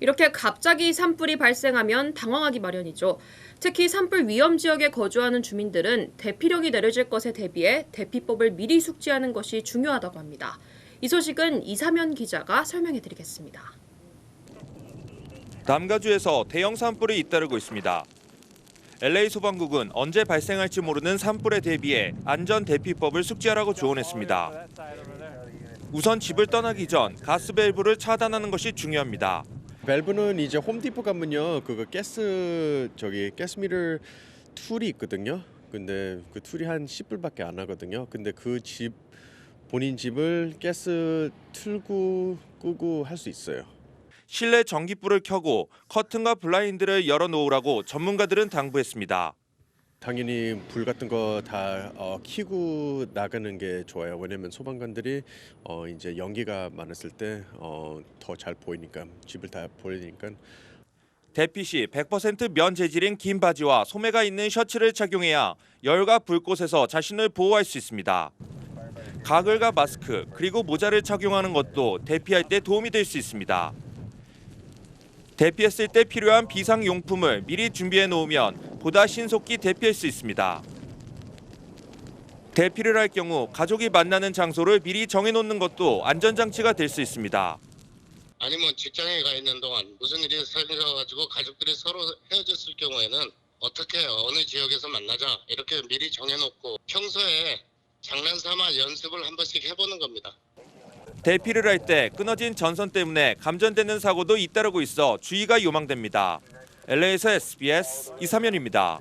이렇게 갑자기 산불이 발생하면 당황하기 마련이죠. 특히 산불 위험 지역에 거주하는 주민들은 대피령이 내려질 것에 대비해 대피법을 미리 숙지하는 것이 중요하다고 합니다. 이 소식은 이사면 기자가 설명해 드리겠습니다. 남가주에서 대형 산불이 잇따르고 있습니다. LA 소방국은 언제 발생할지 모르는 산불에 대비해 안전 대피법을 숙지하라고 조언했습니다. 우선 집을 떠나기 전 가스 밸브를 차단하는 것이 중요합니다. 밸브는 이제 홈디포 가면요 그거 가스 저기 가스미터 툴이 있거든요. 근데 그 툴이 한 10불밖에 안 하거든요. 근데 그 집 본인 집을 가스 틀고 끄고 할 수 있어요. 실내 전기불을 켜고 커튼과 블라인드를 열어놓으라고 전문가들은 당부했습니다. 당연히 불 같은 거 다 어, 켜고 나가는 게 좋아요. 왜냐면 소방관들이 어, 이제 연기가 많았을 때 어, 보이니까 집을 다 보이니까 대피 시 100%면 재질인 긴 바지와 소매가 있는 셔츠를 착용해야 열과 불꽃에서 자신을 보호할 수 있습니다. 가글과 마스크 그리고 모자를 착용하는 것도 대피할 때 도움이 될 수 있습니다. 대피했을 때 필요한 비상 용품을 미리 준비해 놓으면 보다 신속히 대피할 수 있습니다. 대피를 할 경우 가족이 만나는 장소를 미리 정해 놓는 것도 안전 장치가 될 수 있습니다. 아니면 직장에 가 있는 동안 무슨 일이 생겨가지고 가족들이 서로 헤어졌을 경우에는 어떻게 어느 지역에서 만나자 이렇게 미리 정해놓고 평소에 장난삼아 연습을 한 번씩 해보는 겁니다. 대피를 할 때 끊어진 전선 때문에 감전되는 사고도 잇따르고 있어 주의가 요망됩니다. LA에서 SBS 이사면입니다.